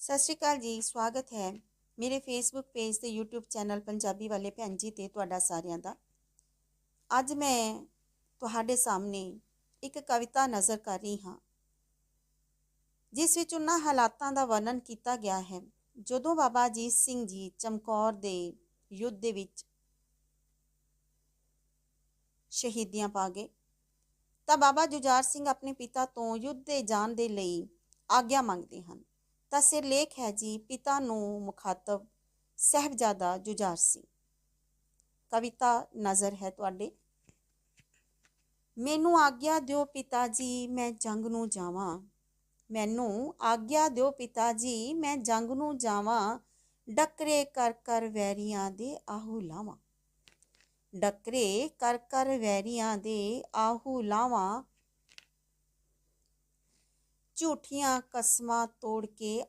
ਸਤਿ ਸ਼੍ਰੀ ਅਕਾਲ ਜੀ, ਸਵਾਗਤ ਹੈ ਮੇਰੇ ਫੇਸਬੁੱਕ ਪੇਜ ਤੇ YouTube ਚੈਨਲ ਪੰਜਾਬੀ ਵਾਲੇ ਭੈਣ ਜੀ ਤੇ ਤੁਹਾਡਾ ਸਾਰਿਆਂ ਦਾ। ਅੱਜ ਮੈਂ ਤੁਹਾਡੇ ਸਾਹਮਣੇ ਇੱਕ ਕਵਿਤਾ ਨਜ਼ਰ ਕਰ ਰਹੀ ਹਾਂ, ਜਿਸ ਵਿੱਚ ਉਹਨਾਂ ਹਾਲਾਤਾਂ ਦਾ ਵਰਣਨ ਕੀਤਾ ਗਿਆ ਹੈ। ਜਦੋਂ ਬਾਬਾ ਅਜੀਤ ਸਿੰਘ ਜੀ ਚਮਕੌਰ ਦੇ ਯੁੱਧ ਦੇ ਵਿੱਚ ਸ਼ਹੀਦੀਆਂ ਪਾ ਗਏ, ਤਾਂ ਬਾਬਾ ਜੁਝਾਰ ਸਿੰਘ ਆਪਣੇ ਪਿਤਾ ਤੋਂ ਯੁੱਧ ਦੇ ਜਾਣ ਦੇ ਲਈ ਆਗਿਆ ਮੰਗਦੇ ਹਨ। ਤਾਂ ਸਿਰਲੇਖ ਹੈ ਜੀ ਪਿਤਾ ਨੂੰ ਮੁਖਾਤਬ ਸਹਿਬਜ਼ਾਦਾ ਜੁਝਾਰ ਸਿੰਘ। ਕਵਿਤਾ ਨਜ਼ਰ ਹੈ ਤੁਹਾਡੇ। ਮੈਨੂੰ ਆਗਿਆ ਦਿਓ ਪਿਤਾ ਜੀ, ਮੈਂ ਜੰਗ ਨੂੰ ਜਾਵਾਂ। ਮੈਨੂੰ ਆਗਿਆ ਦਿਓ ਪਿਤਾ ਜੀ, ਮੈਂ ਜੰਗ ਨੂੰ ਜਾਵਾਂ। ਡੱਕਰੇ ਕਰ ਕਰ ਵੈਰੀਆਂ ਦੇ ਆਹੂ ਲਾਵਾਂ। ਡਕਰੇ ਕਰ ਕਰ ਵੈਰੀਆਂ ਦੇ ਆਹੂ ਲਾਵਾਂ। ਝੂਠੀਆਂ ਕਸਮਾਂ ਤੋੜ ਕੇ